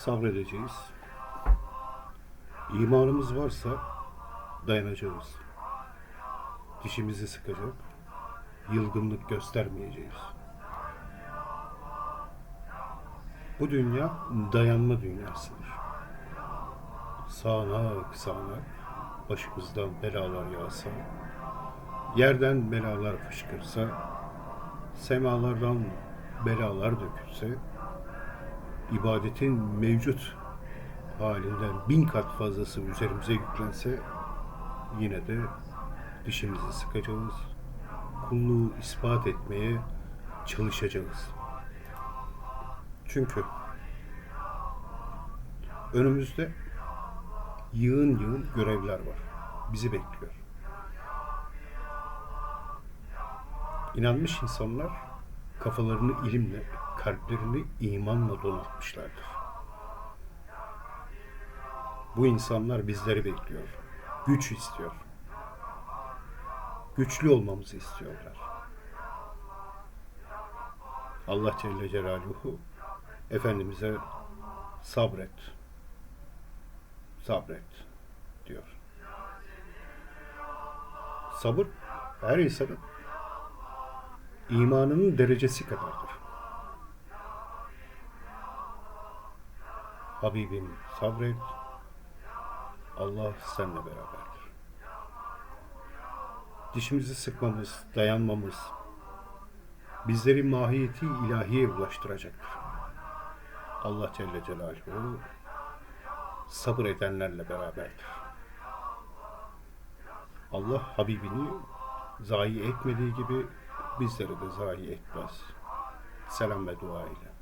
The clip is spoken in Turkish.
Sabredeceğiz. İmanımız varsa dayanacağız. Dişimizi sıkacak, yılgınlık göstermeyeceğiz. Bu dünya dayanma dünyasıdır. Sağanak sağanak başımızdan belalar yağsa, yerden belalar fışkırsa, semalardan belalar dökülse, ibadetin mevcut halinden bin kat fazlası üzerimize yüklense, yine de dişimizi sıkacağız, kulluğu ispat etmeye çalışacağız. Çünkü önümüzde yığın yığın görevler var. Bizi bekliyor. İnanmış insanlar kafalarını ilimle, kalplerini imanla donatmışlardır. Bu insanlar bizleri bekliyor. Güç istiyor. Güçlü olmamızı istiyorlar. Allah Celle Celaluhu Efendimiz'e sabret, sabret diyor. Sabır her insanın imanının derecesi kadardır. Habibim sabret, Allah seninle beraberdir. Dişimizi sıkmamız, dayanmamız bizleri mahiyeti ilahiye ulaştıracaktır. Allah Celle Celaluhu sabır edenlerle beraberdir. Allah Habibini zayi etmediği gibi bizleri de zayi etmez. Selam ve dua ile.